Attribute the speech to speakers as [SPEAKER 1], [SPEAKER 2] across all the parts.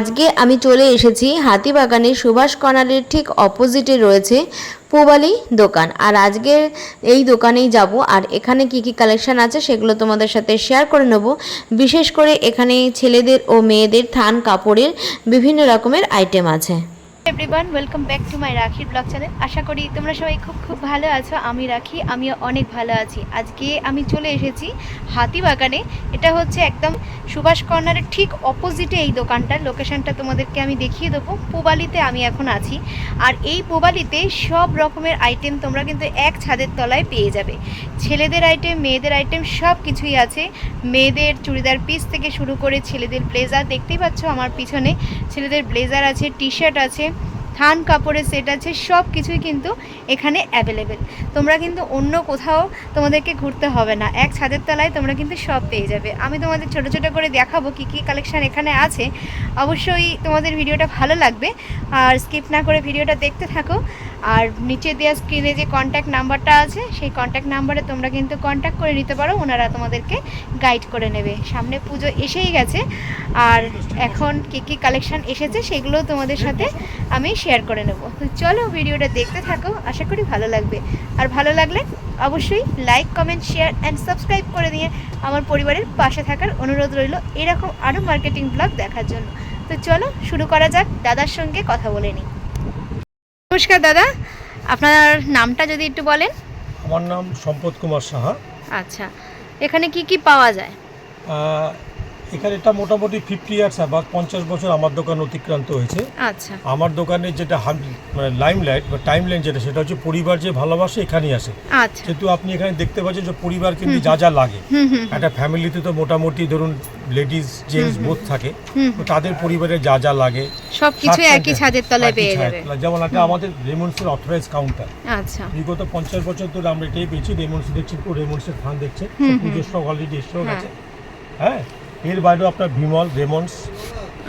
[SPEAKER 1] আজকে আমি চলে এসেছি হাতিবাগানের সুভাষ কর্নারের ঠিক অপোজিটে রয়েছে পুবালি দোকান। আর আজকে এই দোকানেই যাব। আর এখানে কি কি কালেকশন আছে সেগুলো তোমাদের সাথে শেয়ার করে নেব। বিশেষ করে এখানে ছেলেদের ও মেয়েদের থান কাপড়ের বিভিন্ন রকমের আইটেম আছে।
[SPEAKER 2] Everyone welcome back to my রাখির ব্লগ চ্যানেল আশা করি তোমরা সবাই খুব খুব ভালো আছো, আমি রাখি, আমিও অনেক ভালো আছি। আজকে আমি চলে এসেছি হাতিবাগানে এটা হচ্ছে একদম সুভাষ কর্নারের ঠিক অপোজিটে এই দোকানটার লোকেশনটা তোমাদেরকে আমি দেখিয়ে দেবো। পোবালিতে আমি এখন আছি। আর এই পোবালিতে সব রকমের আইটেম তোমরা কিন্তু এক ছাদের তলায় পেয়ে যাবে। ছেলেদের আইটেম মেয়েদের আইটেম সব কিছুই আছে। মেয়েদের চুড়িদার পিস থেকে শুরু করে ছেলেদের ব্লেজার দেখতেই পাচ্ছ আমার পিছনে ছেলেদের ব্লেজার আছে টি শার্ট আছে। থান, কাপড়ের সেট আছে, সব কিছুই কিন্তু এখানে অ্যাভেলেবেল তোমরা কিন্তু অন্য কোথাও তোমাদেরকে ঘুরতে হবে না। এক ছাদের তলায় তোমরা কিন্তু সব পেয়ে যাবে। আমি তোমাদের ছোট ছোট করে দেখাবো কি কি কালেকশান এখানে আছে। অবশ্যই তোমাদের ভিডিওটা ভালো লাগবে। আর স্কিপ না করে ভিডিওটা দেখতে থাকো। আর নিচে দেওয়া স্ক্রিনে যে কন্ট্যাক্ট নাম্বারটা আছে, সেই কন্ট্যাক্ট নাম্বারে তোমরা কিন্তু কন্ট্যাক্ট করে নিতে পারো, ওনারা তোমাদেরকে গাইড করে নেবে। সামনে পুজো এসেই গেছে, আর এখন কী কী কালেকশান এসেছে সেগুলো তোমাদের সাথে আমি শেয়ার করে নেব। তো চলো ভিডিওটা দেখতে থাকো, আশা করি ভালো লাগবে। আর ভালো লাগলে অবশ্যই like comment share and subscribe করে দিয়ে আমার পরিবারের পাশে থাকার অনুরোধ রইল এরকম আরও মার্কেটিং ব্লগ দেখার জন্য। তো চলো শুরু করা যাক, দাদার সঙ্গে কথা বলে নিই। নমস্কার দাদা আপনার নামটা যদি একটু বলেন।
[SPEAKER 3] আমার নাম সম্পদ কুমার সাহা।
[SPEAKER 2] আচ্ছা এখানে কি কি পাওয়া যায়?
[SPEAKER 3] এখানে এটা মোটামুটি ফিফটি ইয়ার্স বা পঞ্চাশ বছর আমার দোকান অতিক্রান্ত হয়েছে।
[SPEAKER 2] আচ্ছা।
[SPEAKER 3] আমার দোকানে যেটা মানে লাইম লাইট বা টাইম লাইন যেটা সেটা হচ্ছে পরিবার যে ভালোবাসে এখানেই আসে।
[SPEAKER 2] আচ্ছা।
[SPEAKER 3] যেহেতু আপনি এখানে দেখতে পাচ্ছেন যে পরিবার কিন্তু যা যা লাগে। একটা ফ্যামিলিতে তো মোটামুটি ধরুন লেডিস জেন্টস বোধ থাকে। তো তাদের পরিবারে যা যা লাগে
[SPEAKER 2] সব কিছু
[SPEAKER 3] সাত
[SPEAKER 2] একই ছাদের তলায় পেয়ে যাবে।
[SPEAKER 3] যেমন একটা আমাদের রেমন্ডসের অথরাইজ কাউন্টার
[SPEAKER 2] আচ্ছা।
[SPEAKER 3] বিগত পঞ্চাশ বছর ধরে আমরা এটাই পেয়েছি। রেমন্ডস দেখছি পুরো রেমন্ডসের ফান দেখছে। পুজোর অলরেডি স্টক
[SPEAKER 2] হ্যাঁ।
[SPEAKER 3] আছে হ্যাঁ? এর বাইরেও আপনার বিমল রেমন্ডস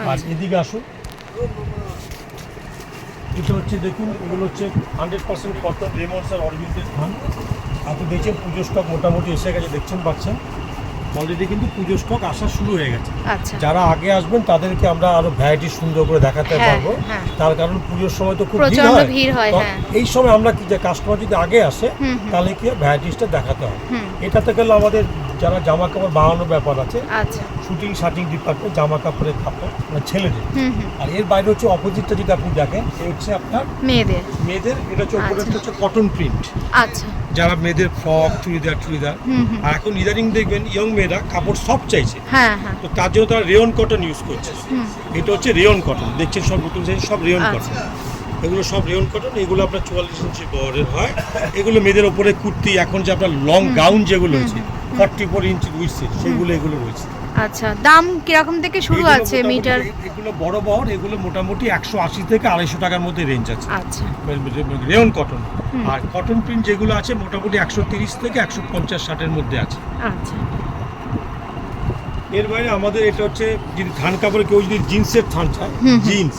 [SPEAKER 3] আর। এদিকে আসুন এটা হচ্ছে দেখুন এগুলো হচ্ছে হান্ড্রেড পার্সেন্ট কটন রেমন্ডস আর অরবিন্দের ফান আপনি দেখছেন পুজোর স্টক মোটামুটি এসে গেছে দেখছেন পাচ্ছেন অলরেডি কিন্তু পুজোর স্টক আসা শুরু হয়ে গেছে
[SPEAKER 2] আচ্ছা
[SPEAKER 3] যারা আগে আসবেন তাদেরকে আমরা আরও ভ্যারাইটি সুন্দর করে দেখাতে
[SPEAKER 2] হ্যাঁ,
[SPEAKER 3] পারব
[SPEAKER 2] হ্যাঁ।
[SPEAKER 3] তার কারণ পুজোর সময় তো খুব ভিড় হয়
[SPEAKER 2] হয়।
[SPEAKER 3] এই সময় আমরা কি যে কাস্টমার যদি আগে আসে। তাহলে কি ভ্যারাইটিসটা দেখাতে হয় এটাতে গেলে আমাদের যারা জামা কাপড় বানানোর ব্যাপার আছে
[SPEAKER 2] আচ্ছা।
[SPEAKER 3] শুটিং শাটিং ডিপার্টমেন্ট জামা কাপড়ের কাপড় মানে ছেলেদের। আর এর বাইরে হচ্ছে অপোজিটটা যদি আপনি দেখেন এ হচ্ছে আপনার
[SPEAKER 2] মেয়েদের।
[SPEAKER 3] মেয়েদের এটা হচ্ছে ওপরে
[SPEAKER 2] আচ্ছা।
[SPEAKER 3] হচ্ছে কটন প্রিন্ট
[SPEAKER 2] আচ্ছা।
[SPEAKER 3] যারা মেয়েদের ফ্রক চুড়িদার চুড়িদার। আর এখন ইদানিং দেখবেন ইয়ং মেয়েরা কাপড় সব চাইছে।
[SPEAKER 2] হ্যাঁ হ্যাঁ।
[SPEAKER 3] তো তার জন্য তারা রেয়ন কটন ইউজ করছে। এটা হচ্ছে রেয়ন কটন দেখছেন সব নতুন সব রেয়ন
[SPEAKER 2] আচ্ছা।
[SPEAKER 3] কটন এগুলো সব রেয়ন কটন এগুলো আপনার চুয়াল্লিশ ইঞ্চি বহরের হয়। এগুলো মেয়েদের ওপরে কুর্তি এখন যে আপনার লং গাউন যেগুলো রয়েছে ফর্টি ফোর ইঞ্চি উইসে সেগুলো এগুলো রয়েছে।
[SPEAKER 2] আচ্ছা দাম কীরকম থেকে শুরু আছে মিটার?
[SPEAKER 3] এগুলো বড় বহর এগুলো মোটামুটি একশো আশি থেকে আড়াইশো টাকার মধ্যে রেঞ্জ আছে।
[SPEAKER 2] আচ্ছা।
[SPEAKER 3] রেয়ন কটন আর কটন প্রিন্ট যেগুলো আছে মোটামুটি একশো তিরিশ থেকে একশো পঞ্চাশ ষাটের মধ্যে আছে।
[SPEAKER 2] আচ্ছা।
[SPEAKER 3] এর বাইরে আমাদের এটা হচ্ছে যদি ধান কাপড়ে কেউ যদি জিন্সের থান চায় জিন্স।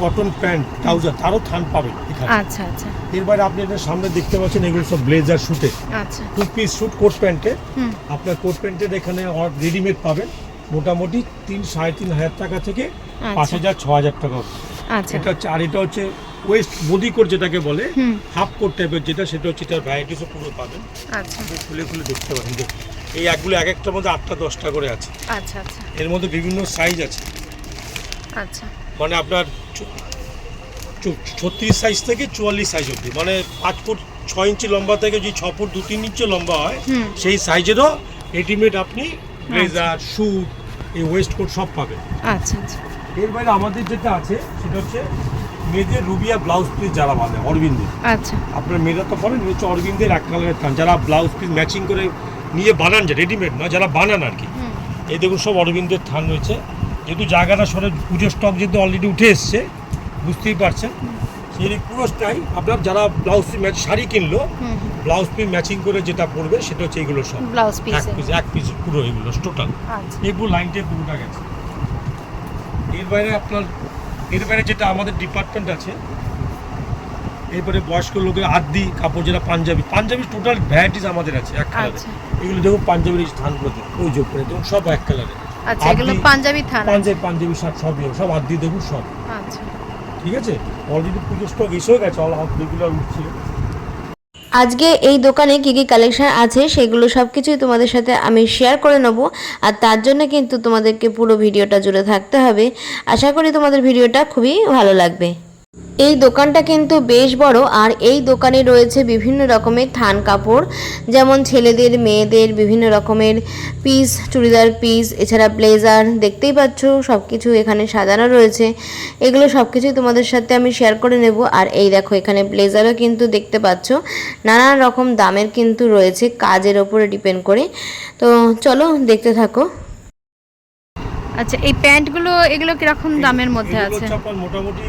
[SPEAKER 3] কটন প্যান্ট ট্রাউজার তারও থান পাবেন। এখানে
[SPEAKER 2] আচ্ছা আচ্ছা।
[SPEAKER 3] এর বাইরে আপনি এটা সামনে দেখতে পাচ্ছেন এগুলো সব ব্লেজার শুটে
[SPEAKER 2] আচ্ছা।
[SPEAKER 3] টু পিস শুট কোট প্যান্টে আপনার কোট প্যান্টের এখানে রেডিমেড পাবেন। মোটামুটি তিন সাড়ে তিন হাজার টাকা থেকে পাঁচ হাজার ছ হাজার টাকা।
[SPEAKER 2] আচ্ছা।
[SPEAKER 3] এটা হচ্ছে আর এটা হচ্ছে ওয়েস্ট বডি কোট যেটাকে বলে হাফ কোট টাইপের যেটা সেটা হচ্ছে এটার ভ্যারাইটিসও পুরো পাবেন।
[SPEAKER 2] আচ্ছা।
[SPEAKER 3] খুলে খুলে দেখতে পারেন। এই একগুলো এক একটার মধ্যে আটটা দশটা করে আছে।
[SPEAKER 2] আচ্ছা আচ্ছা।
[SPEAKER 3] এর মধ্যে বিভিন্ন সাইজ আছে।
[SPEAKER 2] আচ্ছা।
[SPEAKER 3] মানে আপনার ছত্রিশ সাইজ থেকে চুয়াল্লিশ সাইজ অবধি। মানে পাঁচ ফুট ছ ইঞ্চি লম্বা থেকে যদি ছ ফুট দু তিন ইঞ্চি লম্বা হয় সেই সাইজেরও রেডিমেড আপনি ব্লেজার স্যুট এই ওয়েস্ট কোট সব পাবেন।
[SPEAKER 2] আচ্ছা আচ্ছা।
[SPEAKER 3] এর বাইরে আমাদের যেটা আছে সেটা হচ্ছে মেয়েদের রুবিয়া ব্লাউজ পিস যারা বাঁধে অরবিন্দের।
[SPEAKER 2] আচ্ছা।
[SPEAKER 3] আপনার মেয়েরা তো পরেন হচ্ছে অরবিন্দের এক কালারের থান যারা ব্লাউজ পিস ম্যাচিং করে নিয়ে বানান যে রেডিমেড না যারা বানান আর কি। এই দেখুন সব অরবিন্দের থান রয়েছে। যেহেতু জায়গাটা সরে পুজোর স্টক যেহেতু অলরেডি উঠে এসছে বুঝতেই পারছেন। সেই পুরোটাই আপনার যারা ব্লাউজ পিস ম্যাচ শাড়ি কিনলো ব্লাউজ পিস ম্যাচিং করে যেটা পড়বে সেটা হচ্ছে এগুলো সব।
[SPEAKER 2] ব্লাউজ
[SPEAKER 3] এক
[SPEAKER 2] পিস
[SPEAKER 3] এক পিস পুরো এগুলো টোটাল
[SPEAKER 2] আচ্ছা।
[SPEAKER 3] এগুলো লাইনটা পুরোটা গেছে। এর বাইরে আপনার এর বাইরে যেটা আমাদের ডিপার্টমেন্ট আছে এরপরে বয়স্ক লোকের আদি কাপড় যেটা পাঞ্জাবি পাঞ্জাবি টোটাল ভ্যারাইটিস আমাদের আছে এক কালারে
[SPEAKER 2] আচ্ছা।
[SPEAKER 3] এগুলো দেখুন পাঞ্জাবির এই স্থানগুলোতে ওই যোগ করে দেখুন সব এক কালারে
[SPEAKER 2] আচ্ছা এগুলো পাঞ্জাবি থান।
[SPEAKER 3] পাঞ্জাবি পাঞ্জাবি শার্ট সবই সব আদি দেখুন সব।
[SPEAKER 2] আচ্ছা।
[SPEAKER 3] ঠিক আছে? অলরেডি পুজো স্টক এসেও গেছে অল রেগুলার উঠছে।
[SPEAKER 1] আজকে এই দোকানে কী কী কালেকশান আছে সেগুলো সব কিছুই তোমাদের সাথে আমি শেয়ার করে নেব। আর তার জন্য কিন্তু তোমাদেরকে পুরো ভিডিওটা জুড়ে থাকতে হবে। আশা করি তোমাদের ভিডিওটা খুবই ভালো লাগবে। এই দোকানটা কিন্তু বেশ বড় আর এই দোকানে রয়েছে বিভিন্ন রকমের থান কাপড় যেমন ছেলেদের মেয়েদের বিভিন্ন রকমের পিস চুড়িদার পিস এছাড়া ব্লেজার দেখতেই পাচ্ছ সব কিছু এখানে সাজানো রয়েছে। এগুলো সব কিছুই তোমাদের সাথে আমি শেয়ার করে নেব আর এই দেখো এখানে ব্লেজারও কিন্তু দেখতে পাচ্ছ। নানান রকম দামের কিন্তু রয়েছে কাজের ওপরে ডিপেন্ড করে। তো চলো দেখতে থাকো।
[SPEAKER 2] আচ্ছা এই প্যান্টগুলো এগুলো কীরকম দামের মধ্যে আছে?
[SPEAKER 3] মোটামুটি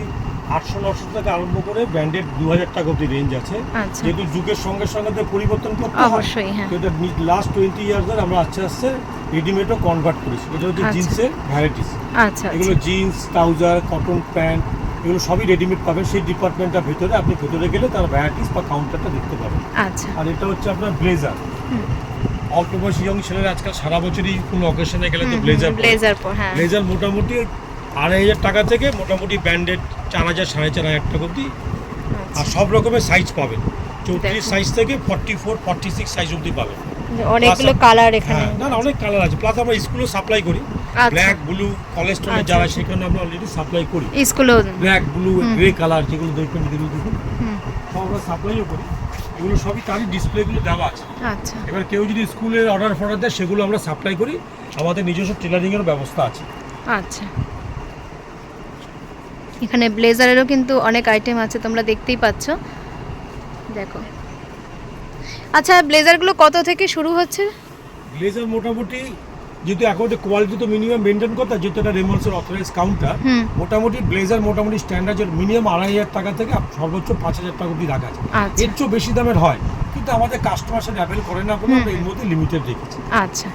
[SPEAKER 3] আটশো নশো থেকে আরম্ভ করে ব্র্যান্ডেড দু হাজার টাকা অব্দি রেঞ্জ আছে।
[SPEAKER 2] আচ্ছা।
[SPEAKER 3] যেহেতু যুগের সঙ্গে সঙ্গে তো পরিবর্তন করতে হয়
[SPEAKER 2] অবশ্যই হ্যাঁ।
[SPEAKER 3] এটা লাস্ট টোয়েন্টি ইয়ার্স ধরে আমরা আস্তে আস্তে রেডিমেডও কনভার্ট করেছি। এটা হচ্ছে
[SPEAKER 2] আচ্ছা।
[SPEAKER 3] জিন্সের ভ্যারাইটিস
[SPEAKER 2] আচ্ছা
[SPEAKER 3] এগুলো
[SPEAKER 2] আচ্ছা
[SPEAKER 3] জিন্স ট্রাউজার কটন প্যান্ট এগুলো সবই রেডিমেড পাবেন। সেই ডিপার্টমেন্টটার ভেতরে আপনি ভেতরে গেলে তার ভ্যারাইটিস বা কাউন্টারটা দেখতে পাবেন।
[SPEAKER 2] আচ্ছা।
[SPEAKER 3] আর এটা হচ্ছে আপনার ব্লেজার। অল্প বয়সী ইয়ং ছেলেরা আজকাল সারা বছরই কোনো অকেশনে গেলে তো ব্লেজার
[SPEAKER 2] হ্যাঁ।
[SPEAKER 3] ব্লেজার মোটামুটি আড়াই হাজার টাকা থেকে মোটামুটি ব্র্যান্ডেড চার হাজার সাড়ে চার হাজার টাকা অব্দি আর সব রকমের সাইজ পাবেন। চৌত্রিশ সাইজ থেকে forty four forty six size অব্দি পাবেন
[SPEAKER 2] অনেকগুলো কালার এখানে।
[SPEAKER 3] হ্যাঁ না না অনেক কালার আছে। প্লাস আমরা স্কুলে সাপ্লাই করি।
[SPEAKER 2] আচ্ছা।
[SPEAKER 3] ব্ল্যাক ব্লু কলেজ
[SPEAKER 2] আচ্ছা,
[SPEAKER 3] যারা
[SPEAKER 2] আচ্ছা।
[SPEAKER 3] সেখানে আমরা অলরেডি সাপ্লাই করি।
[SPEAKER 2] স্কুলও
[SPEAKER 3] ব্ল্যাক ব্লু গ্রে কালার যেগুলো দেখবেন দেখুন।
[SPEAKER 2] হুম।
[SPEAKER 3] সব আমরা সাপ্লাইও করি। এগুলো সবই তারই ডিসপ্লেগুলো দেওয়া আছে।
[SPEAKER 2] আচ্ছা।
[SPEAKER 3] এবার কেউ যদি স্কুলের অর্ডার ফর্ডার দেয় সেগুলো আমরা সাপ্লাই করি। আমাদের নিজস্ব টেলারিংয়ের ব্যবস্থা আছে।
[SPEAKER 2] আচ্ছা। এখানে ব্লেজারেরও কিন্তু অনেক আইটেম আছে তোমরা দেখতেই পাচ্ছ। দেখো। আচ্ছা ব্লেজারগুলো কত থেকে শুরু হচ্ছে?
[SPEAKER 3] ব্লেজার মোটামুটি যেহেতু এখন কোয়ালিটি তো মিনিমাম মেনটেন করতে যেহেতু এটা রেমন্সের অথরাইজ কাউন্টার মোটামুটি ব্লেজার মোটামুটি স্ট্যান্ডার্ড মিনিমাম আড়াই হাজার টাকা থেকে সর্বোচ্চ পাঁচ হাজার টাকা অব্দি রাখা আছে।
[SPEAKER 2] আচ্ছা।
[SPEAKER 3] এর চেয়েও বেশি দামের হয় কিন্তু আমাদের কাস্টমার সাথে অ্যাভেল করে না বলে আমরা এর মধ্যে লিমিটেড রেখেছি।
[SPEAKER 2] আচ্ছা।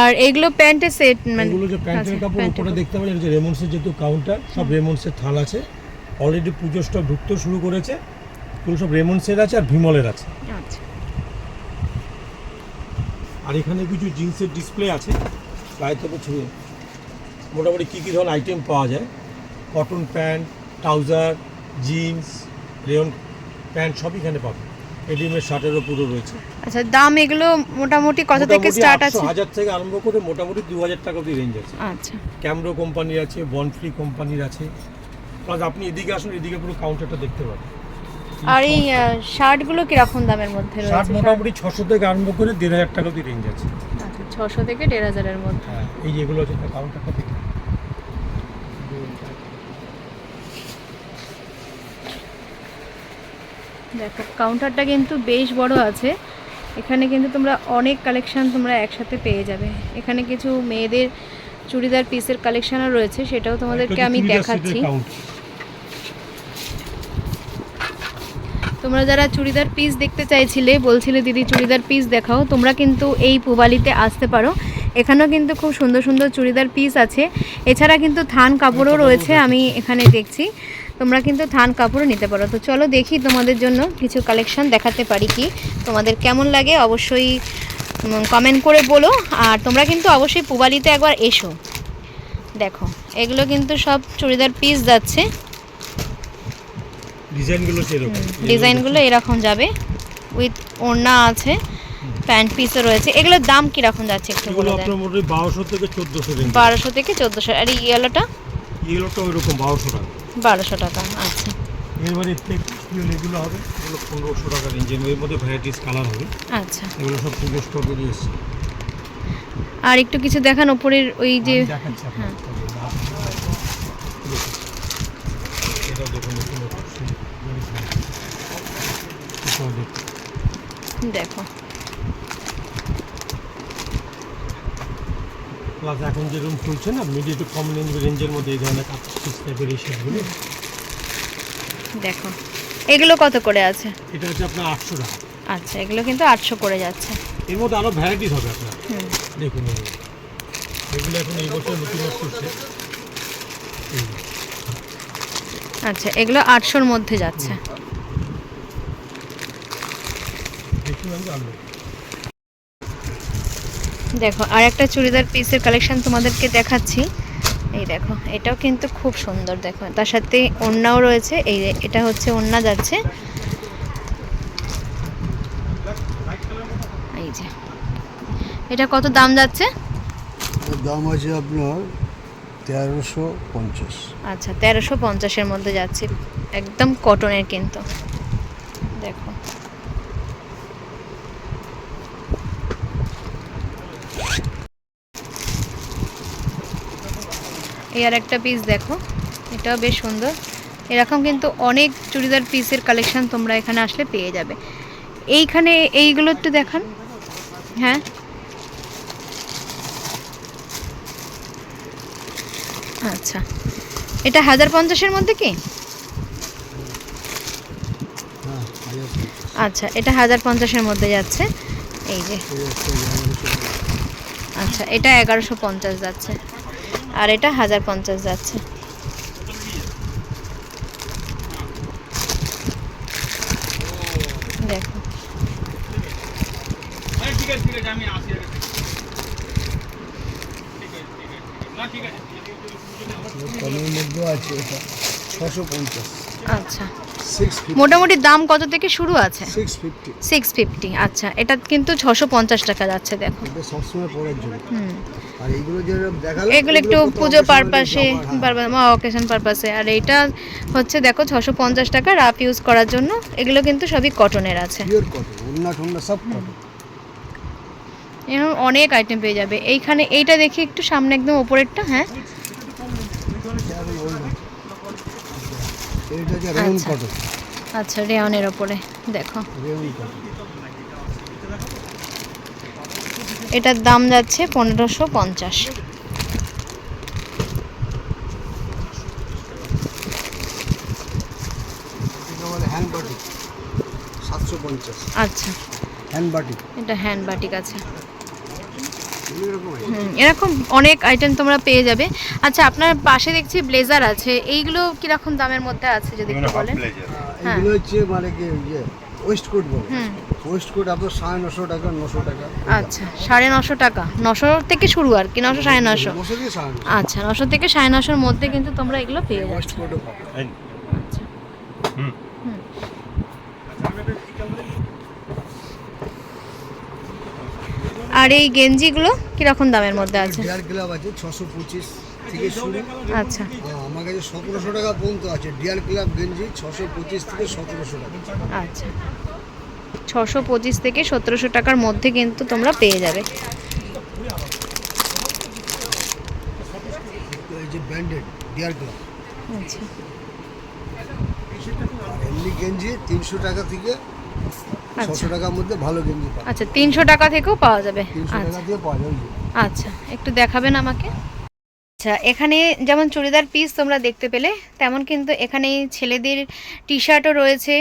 [SPEAKER 2] আর এগুলো প্যান্টের সেট মানে
[SPEAKER 3] এগুলো যে প্যান্টের কাপড় উপরে দেখতে পাচ্ছেন যে রেমন্সের যেহেতু কাউন্টার সব রেমন্ডসের থাল আছে। অলরেডি পুজো স্টক ঢুকতেও শুরু করেছে। এগুলো সব রেমন্ডসের আছে আর ভিমলের আছে।
[SPEAKER 2] আচ্ছা।
[SPEAKER 3] আর এখানে কিছু জিন্সের ডিসপ্লে আছে। গায়ে তো ছবি মোটামুটি কী কী ধরনের আইটেম পাওয়া যায়। Cotton pant trouser jeans rayon pant সব এখানে পাবে রেডিমেড শার্টেরও পুরো রয়েছে।
[SPEAKER 2] আচ্ছা দাম এগুলো মোটামুটি কত থেকে স্টার্ট আছে?
[SPEAKER 3] হাজার থেকে আরম্ভ করে মোটামুটি দু হাজার টাকা অব্দি রেঞ্জ আছে।
[SPEAKER 2] আচ্ছা।
[SPEAKER 3] ক্যামরো কোম্পানির আছে বনফ্রি কোম্পানির আছে। প্লাস আপনি এদিকে আসুন এদিকে পুরো কাউন্টারটা দেখতে পাবেন।
[SPEAKER 2] আর এই শার্টগুলো কীরকম দামের মধ্যে
[SPEAKER 3] শার্ট মোটামুটি ছশো থেকে আরম্ভ করে দেড় হাজার টাকা অব্দি রেঞ্জ আছে।
[SPEAKER 2] আচ্ছা ছশো থেকে দেড় হাজারের মধ্যে।
[SPEAKER 3] হ্যাঁ এই যেগুলো আছে কাউন্টারটা দেখে
[SPEAKER 2] দেখো কাউন্টারটা কিন্তু বেশ বড় আছে। এখানে কিন্তু তোমরা অনেক কালেকশন তোমরা একসাথে পেয়ে যাবে। এখানে কিছু মেয়েদের চুড়িদার পিসের কালেকশনও রয়েছে সেটাও তোমাদেরকে আমি দেখাচ্ছি। তোমরা যারা চুড়িদার পিস দেখতে চাইছিলে বলছিলে দিদি চুড়িদার পিস দেখাও। তোমরা কিন্তু এই পুবালিতে আসতে পারো। এখানেও কিন্তু খুব সুন্দর সুন্দর চুড়িদার পিস আছে। এছাড়া কিন্তু থান কাপড়ও রয়েছে আমি এখানে দেখছি। তোমরা কিন্তু থান কাপড়ও নিতে পারো। তো চলো দেখি তোমাদের জন্য কিছু কালেকশন দেখাতে পারি কি। তোমাদের কেমন লাগে অবশ্যই কমেন্ট করে বলো। আর তোমরা কিন্তু অবশ্যই পুবালিতে একবার এসো। দেখো এগুলো কিন্তু সব চুড়িদার পিস যাচ্ছে।
[SPEAKER 3] ডিজাইনগুলো
[SPEAKER 2] ডিজাইনগুলো এরকম যাবে। উইথ ওড়না আছে প্যান্ট পিসও রয়েছে। এগুলোর দাম কীরকম যাচ্ছে একটু বলে দেন।
[SPEAKER 3] বারোশো থেকে চোদ্দোশো
[SPEAKER 2] বারোশো থেকে চোদ্দোশো। আর ইয়েলোটা
[SPEAKER 3] এগুলোটা ওই রকম বারোশো টাকা।
[SPEAKER 2] বারোশো টাকা আচ্ছা।
[SPEAKER 3] এগুলো হবে এগুলো পনেরোশো টাকা রেঞ্জের এর মধ্যে। ভ্যারাইটিস কালার হবে।
[SPEAKER 2] আচ্ছা।
[SPEAKER 3] এগুলো সব পুজো স্টক বেরিয়ে এসছে।
[SPEAKER 2] আর একটু কিছু দেখান ওপরের ওই যে
[SPEAKER 3] দেখুন। দেখুন।
[SPEAKER 2] দেখো।
[SPEAKER 3] প্লাস এখন যেরকম চলছে না মিডিয়া টু কম রেঞ্জ রেঞ্জের মধ্যে এই ধরনের কাপড় টাইপের এই শার্টগুলো
[SPEAKER 2] দেখো এগুলো কত করে আছে?
[SPEAKER 3] এটা হচ্ছে আপনার আটশো টাকা।
[SPEAKER 2] আচ্ছা এগুলো কিন্তু আটশো করে যাচ্ছে।
[SPEAKER 3] এর মধ্যে আরও ভ্যারাইটিস হবে আপনার। দেখুন এগুলো এখন এই বছর নতুন করছে
[SPEAKER 2] আচ্ছা এগুলো আটশোর মধ্যে যাচ্ছে।
[SPEAKER 3] দেখি আমি
[SPEAKER 2] দেখো আর একটা চুড়িদার পিসের কালেকশন তোমাদেরকে দেখাচ্ছি। এই দেখো এটাও কিন্তু খুব সুন্দর দেখো। তার সাথে ওড়নাও রয়েছে এই এটা হচ্ছে ওড়না যাচ্ছে। এই যে এটা কত দাম যাচ্ছে?
[SPEAKER 4] দাম আছে আপনার তেরোশো পঞ্চাশ।
[SPEAKER 2] আচ্ছা তেরোশো পঞ্চাশের মধ্যে যাচ্ছে একদম কটনের কিন্তু। দেখো এই আর একটা পিস দেখো। এটাও বেশ সুন্দর। এরকম কিন্তু অনেক চুড়িদার পিসের কালেকশন তোমরা এখানে আসলে পেয়ে যাবে। এইখানে এইগুলো একটু দেখান। হ্যাঁ। আচ্ছা। এটা হাজার পঞ্চাশের মধ্যে কি। আচ্ছা এটা হাজার পঞ্চাশের মধ্যে যাচ্ছে। এই যে। আচ্ছা এটা এগারোশো পঞ্চাশ যাচ্ছে। আর এটা হাজার পঞ্চাশ যাচ্ছে। দেখো।
[SPEAKER 4] আছে
[SPEAKER 2] আচ্ছা। মোটামুটি দাম কত থেকে শুরু আছে?
[SPEAKER 4] সিক্স ফিফটি
[SPEAKER 2] আচ্ছা। এটা কিন্তু ছশো পঞ্চাশ টাকা যাচ্ছে দেখো।
[SPEAKER 4] এটা
[SPEAKER 2] এগুলো একটু পুজো পারপাসে। অকেশন পারপাসে আর এইটা হচ্ছে দেখো ছশো পঞ্চাশ টাকা রাফ ইউজ করার জন্য। এগুলো কিন্তু সবই কটনের আছে। এরকম অনেক আইটেম পেয়ে যাবে। এইখানে এইটা দেখি একটু সামনে একদম ওপরেরটা হ্যাঁ?
[SPEAKER 4] এটা যে রেয়ন
[SPEAKER 2] আচ্ছা।
[SPEAKER 4] কটন।
[SPEAKER 2] আচ্ছা রেয়নের ওপরে দেখো।
[SPEAKER 4] Rayon cotton.
[SPEAKER 2] এটার দাম যাচ্ছে পনেরোশো পঞ্চাশ। আচ্ছা।
[SPEAKER 4] হ্যান্ড বাটিক
[SPEAKER 2] এটা হ্যান্ড বাটিক আছে।
[SPEAKER 4] এরকম
[SPEAKER 2] হুম, এরকম অনেক আইটেম তোমরা পেয়ে যাবে। আচ্ছা আপনার পাশে দেখছি ব্লেজার আছে। এইগুলো কীরকম দামের মধ্যে আছে যদি একটু বলেন? হ্যাঁ।
[SPEAKER 4] এগুলো হচ্ছে মানে কি ইয়ে ওয়েস্ট কোট বলে।
[SPEAKER 2] হুম।
[SPEAKER 4] ওয়েস্ট কোট আপনার সাড়ে নশো টাকা নশো টাকা।
[SPEAKER 2] আচ্ছা সাড়ে নশো টাকা। নশো থেকে শুরু আর কি নশো সাড়ে নশো। আচ্ছা নশো থেকে সাড়ে নশোর মধ্যে কিন্তু তোমরা এগুলো পেয়ে
[SPEAKER 4] ওয়েস্ট কোটও পাবে।
[SPEAKER 2] আচ্ছা। হুম। আর এই গেঞ্জিগুলো কীরকম দামের মধ্যে আছে?
[SPEAKER 4] ডিয়ার ক্লাব আছে ছশো পঁচিশ থেকে শুরু।
[SPEAKER 2] আচ্ছা।
[SPEAKER 4] হ্যাঁ, আমার কাছে সতেরোশো টাকা পর্যন্ত আছে। ডিয়ার ক্লাব গেঞ্জি ছশো পঁচিশ থেকে সতেরোশো টাকা।
[SPEAKER 2] আচ্ছা। ছশো পঁচিশ থেকে সতেরোশো টাকার মধ্যে কিন্তু তোমরা পেয়ে যাবে।
[SPEAKER 4] এই যে ব্র্যান্ডেড ডিয়ার ক্লাব।
[SPEAKER 2] আচ্ছা।
[SPEAKER 4] এমনি গেঞ্জি তিনশো টাকা থেকে ছশো টাকার মধ্যে ভালো গেঞ্জি
[SPEAKER 2] আচ্ছা তিনশো টাকা থেকেও পাওয়া যাবে?
[SPEAKER 4] তিনশো
[SPEAKER 2] আচ্ছা।
[SPEAKER 4] দিয়ে পাওয়া যাবে।
[SPEAKER 2] আচ্ছা একটু দেখাবেন আমাকে। আচ্ছা এখানে যেমন চুড়িদার পিস তোমরা দেখতে পেলে তেমন কিন্তু এখানে ছেলেদের টি শার্টও রয়েছে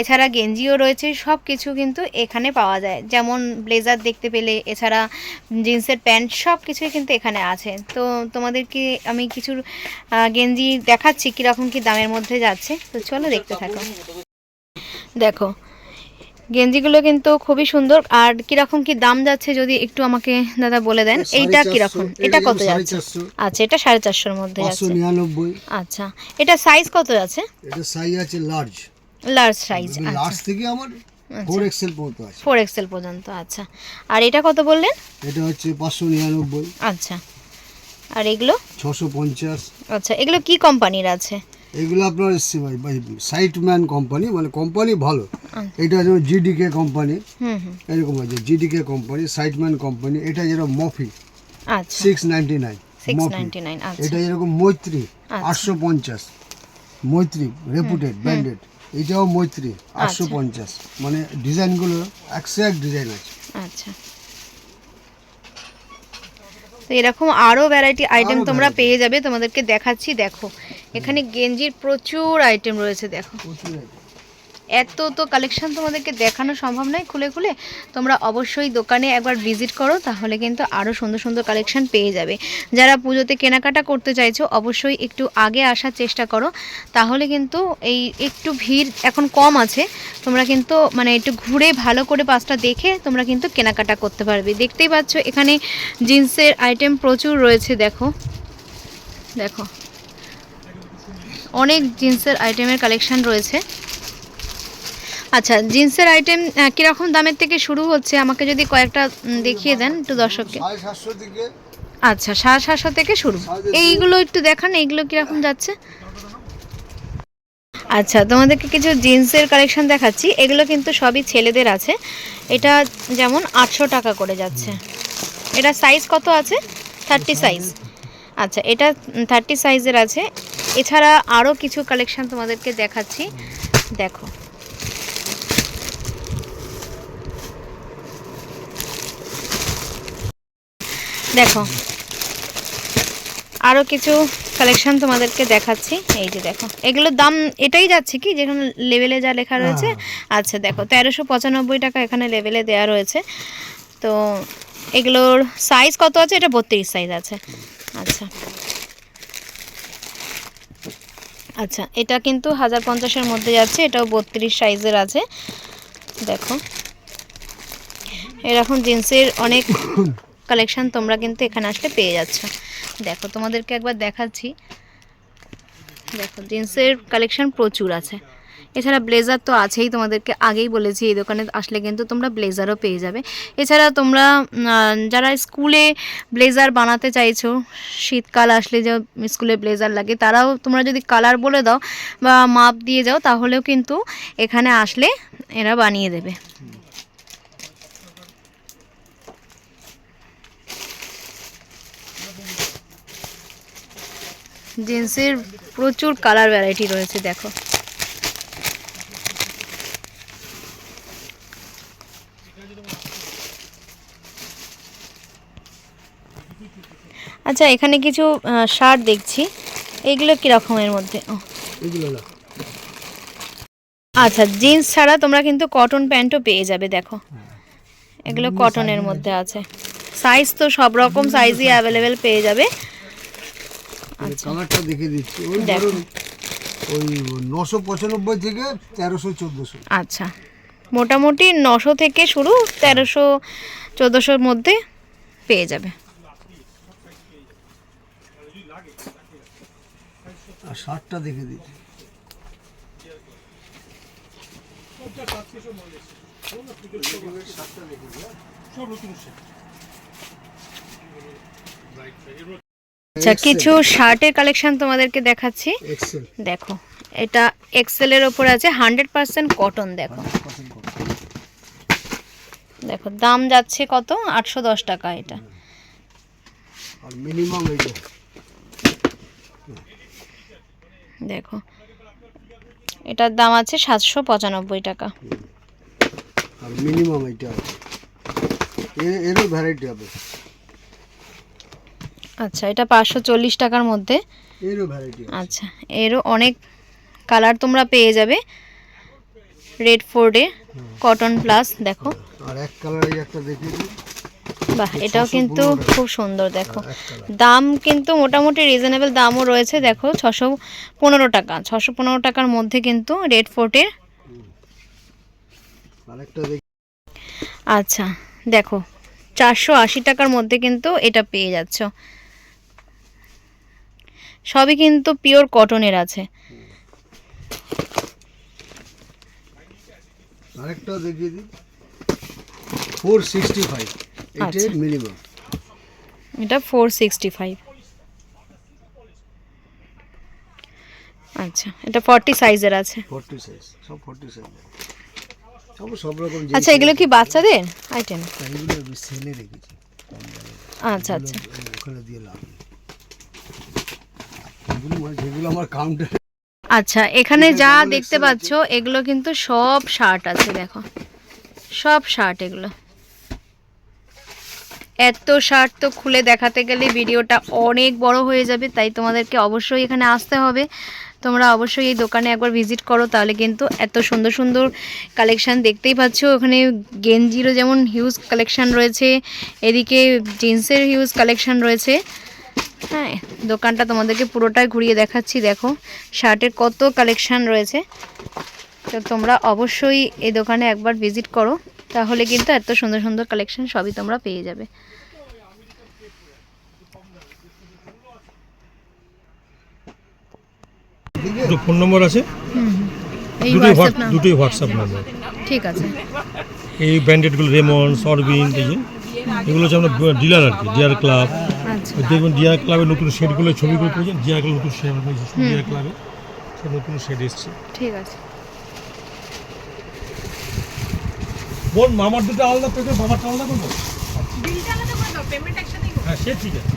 [SPEAKER 2] এছাড়া গেঞ্জিও রয়েছে সব কিছু কিন্তু এখানে পাওয়া যায়। যেমন ব্লেজার দেখতে পেলে এছাড়া জিন্সের প্যান্ট সব কিছুই কিন্তু এখানে আছে। তো তোমাদেরকে আমি কিছু গেঞ্জি দেখাচ্ছি কীরকম কি দামের মধ্যে যাচ্ছে? তো চলো দেখতে থাকো। দেখো গেঞ্জিগুলো কিন্তু খুবই সুন্দর। আর কীরকম কি দাম যাচ্ছে যদি একটু আমাকে দাদা বলে দেন? এইটা কীরকম?
[SPEAKER 4] এটা
[SPEAKER 2] কত যাচ্ছে? আচ্ছা এটা সাড়ে চারশোর মধ্যে যাচ্ছে। আচ্ছা এটা সাইজ কত আছে
[SPEAKER 4] এটা সাইজ আছে লার্জ
[SPEAKER 2] লার্জ সাইজ
[SPEAKER 4] লার্জ
[SPEAKER 2] আচ্ছা।
[SPEAKER 4] থেকে আমার ফোর এক্সেল পর্যন্ত আছে।
[SPEAKER 2] ফোর এক্সেল পর্যন্ত আচ্ছা। আর এটা কত বললেন?
[SPEAKER 4] এটা হচ্ছে পাঁচশো নিরানব্বই।
[SPEAKER 2] আচ্ছা। আর এগুলো?
[SPEAKER 4] ছশো পঞ্চাশ।
[SPEAKER 2] আচ্ছা এগুলো কি কোম্পানির আছে?
[SPEAKER 4] এগুলো আপনার সাইটম্যান কোম্পানি মানে কোম্পানি ভালো।
[SPEAKER 2] আচ্ছা।
[SPEAKER 4] এটা যেমন জিডিকে কোম্পানি এরকম আছে জিডিকে কোম্পানি সাইটম্যান কোম্পানি এটা যেরকম মফি সিক্স নাইনটি নাইন এটা যেরকম মৈত্রী
[SPEAKER 2] আচ্ছা।
[SPEAKER 4] আটশো পঞ্চাশ মৈত্রী রেপুটেড ব্র্যান্ডেড এটাও মৈত্রী আটশো
[SPEAKER 2] আচ্ছা।
[SPEAKER 4] পঞ্চাশ। মানে ডিজাইনগুলো একশো এক ডিজাইন আছে।
[SPEAKER 2] আচ্ছা। তো এরকম আরও ভ্যারাইটি আইটেম তোমরা পেয়ে যাবে তোমাদেরকে দেখাচ্ছি দেখো। এখানে গেঞ্জির প্রচুর আইটেম রয়েছে দেখো। এত তো কালেকশন তোমাদেরকে দেখানো সম্ভব নয়। খুলে খুলে তোমরা অবশ্যই দোকানে একবার ভিজিট করো তাহলে কিন্তু আরও সুন্দর সুন্দর কালেকশন পেয়ে যাবে। যারা পুজোতে কেনাকাটা করতে চাইছো অবশ্যই একটু আগে আসার চেষ্টা করো। তাহলে কিন্তু এই একটু ভিড় এখন কম আছে। তোমরা কিন্তু মানে একটু ঘুরে ভালো করে পাঁচটা দেখে তোমরা কিন্তু কেনাকাটা করতে পারবে। দেখতেই পাচ্ছ এখানে জিন্সের আইটেম প্রচুর রয়েছে দেখো। দেখো। অনেক জিন্সের আইটেমের কালেকশান রয়েছে। আচ্ছা জিন্সের আইটেম কীরকম দামের থেকে শুরু হচ্ছে? আমাকে যদি কয়েকটা দেখিয়ে দেন একটু দর্শককে। আচ্ছা সাড়ে সাতশো থেকে শুরু। এইগুলো একটু দেখান এইগুলো কীরকম যাচ্ছে? আচ্ছা তোমাদেরকে কিছু জিন্সের কালেকশন দেখাচ্ছি। এগুলো কিন্তু সবই ছেলেদের আছে। এটা যেমন আটশো টাকা করে যাচ্ছে। এটা সাইজ কত আছে? থার্টি সাইজ আচ্ছা এটা থার্টি সাইজের আছে। এছাড়া আরও কিছু কালেকশন তোমাদেরকে দেখাচ্ছি। দেখো। দেখো। আরও কিছু কালেকশন তোমাদেরকে দেখাচ্ছি। এই যে দেখো। এগুলোর দাম এটাই যাচ্ছে কি? যেখানে লেভেলে যা লেখা রয়েছে। আচ্ছা দেখো তেরোশো পঁচানব্বই টাকা এখানে লেভেলে দেওয়া রয়েছে। তো এগুলোর সাইজ কত আছে? এটা বত্রিশ সাইজ আছে। আচ্ছা। আচ্ছা এটা কিন্তু হাজার পঞ্চাশের মধ্যে যাচ্ছে, এটাও বত্রিশ সাইজের আছে। দেখো। এরকম জিন্সের অনেক কালেকশান তোমরা কিন্তু এখানে আসলে পেয়ে যাচ্ছ। দেখো, তোমাদেরকে একবার দেখাচ্ছি। দেখো, জিন্সের কালেকশান প্রচুর আছে। এছাড়া ব্লেজার তো আছেই, তোমাদেরকে আগেই বলেছি, এই দোকানে আসলে কিন্তু তোমরা ব্লেজারও পেয়ে যাবে। এছাড়া তোমরা যারা স্কুলে ব্লেজার বানাতে চাইছো, শীতকাল আসলে যে স্কুলে ব্লেজার লাগে, তারাও তোমরা যদি কালার বলে দাও বা মাপ দিয়ে যাও, তাহলেও কিন্তু এখানে আসলে এরা বানিয়ে দেবে। জিন্সের প্রচুর কালার ভ্যারাইটি রয়েছে, দেখো। আচ্ছা এখানে কিছু শার্ট দেখছি। এগুলো কি রকমের মধ্যে? ও, আচ্ছা জিন্স ছাড়া তোমরা কিন্তু কটন প্যান্টও পেয়ে যাবে দেখো। এগুলো কটনের মধ্যে আছে। সাইজ তো সব রকম সাইজই অ্যাভেলেবেল পেয়ে যাবে।
[SPEAKER 4] কালারটা দেখে দিচ্ছি। ওই ধরুন ওই নশো পঁচানব্বই থেকে তেরোশো চোদ্দোশো।
[SPEAKER 2] আচ্ছা। মোটামুটি নশো থেকে শুরু তেরোশো চোদ্দোশোর মধ্যে পেয়ে যাবে।
[SPEAKER 4] আর শার্টটা দেখে দিচ্ছি
[SPEAKER 2] আচ্ছা কিছু শার্টের কালেকশন তোমাদেরকে দেখাচ্ছি। দেখো এটা এক্সেলের ওপর আছে হান্ড্রেড পার্সেন্ট কটন দেখো। দেখো দাম যাচ্ছে কত? আটশো দশ টাকা এটা।
[SPEAKER 4] মিনিমাম
[SPEAKER 2] দেখো। এটার দাম আছে সাতশো পঁচানব্বই টাকা।
[SPEAKER 4] মিনিমাম এইটা এরও ভ্যারাইটি হবে।
[SPEAKER 2] আচ্ছা এটা পাঁচশো চল্লিশ টাকার মধ্যে।
[SPEAKER 4] এরও ভ্যারাইটি
[SPEAKER 2] আচ্ছা এরও অনেক কালার তোমরা পেয়ে যাবে। রেড ফোর্ডে কটন প্লাস দেখো।
[SPEAKER 4] আর এক একটা দেখে দিই।
[SPEAKER 2] বাহ এটাও কিন্তু খুব সুন্দর দেখো। দাম কিন্তু মোটামুটি রিজনেবল দামও রয়েছে দেখো ছশো পনেরো টাকা। ছশো পনেরো টাকার মধ্যে কিন্তু রেড ফোর্টের আচ্ছা দেখো চারশো আশি টাকার মধ্যে কিন্তু এটা পেয়ে যাচ্ছ। সবই কিন্তু পিওর কটনের আছে।
[SPEAKER 4] আরেকটা দেখিয়ে দিই। Four sixty five. এটাই মিনিমাম
[SPEAKER 2] এটা ফোর সিক্সটি ফাইভ আচ্ছা এটা ফর্টি সাইজের আছে।
[SPEAKER 4] ফর্টি সাইজ সব ফর্টি সাইজ সব সব রকম
[SPEAKER 2] আচ্ছা এগুলো কি বাচ্চাদের? আইটেম
[SPEAKER 4] এগুলো আমি সেলে রেখেছি
[SPEAKER 2] আচ্ছা আচ্ছা।
[SPEAKER 4] ওখানে দিয়ে লাভ মানে যেগুলো আমার কাউন্টার
[SPEAKER 2] আচ্ছা এখানে যা দেখতে পাচ্ছ এগুলো কিন্তু সব শার্ট আছে দেখো। সব শার্ট এগুলো। এত শার্ট তো খুলে দেখাতে গেলে ভিডিওটা অনেক বড় হয়ে যাবে, তাই তোমাদেরকে অবশ্যই এখানে আসতে হবে। তোমরা অবশ্যই এই দোকানে একবার ভিজিট করো, তাহলে কিন্তু এত সুন্দর সুন্দর কালেকশান দেখতেই পাচ্ছ। ওখানে গেঞ্জিরও যেমন হিউজ কালেকশান রয়েছে, এদিকে জিন্সের হিউজ কালেকশান রয়েছে। হ্যাঁ দোকানটা তোমাদেরকে পুরোটাই ঘুরিয়ে দেখাচ্ছি, দেখো। শার্টের কত কালেকশান রয়েছে। তো তোমরা অবশ্যই এই দোকানে একবার ভিজিট করো। তাহলে কিন্তু এত সুন্দর সুন্দর কালেকশন সবই তোমরা পেয়ে যাবে।
[SPEAKER 3] দুটো ফোন নম্বর আছে?
[SPEAKER 2] এই
[SPEAKER 3] দুটোই দুটোই হোয়াটসঅ্যাপ নম্বর
[SPEAKER 2] ঠিক আছে।
[SPEAKER 3] এই ব্র্যান্ডেডগুলো রেমন সরবিন এই এগুলো হচ্ছে আমরা ডিলার আর কি ডিয়ার ক্লাব দেখবেন ডিয়ার ক্লাবের নতুন শেডগুলো ছবিগুলো পেয়েছেন? ডিয়ার ক্লাব নতুন শেড ডিয়ার ক্লাবে নতুন শেড এসছে।
[SPEAKER 2] ঠিক আছে।
[SPEAKER 3] বোন মামার দুটো আলাদা পেতে বাবারটা আলাদা করব। হ্যাঁ সে ঠিক আছে।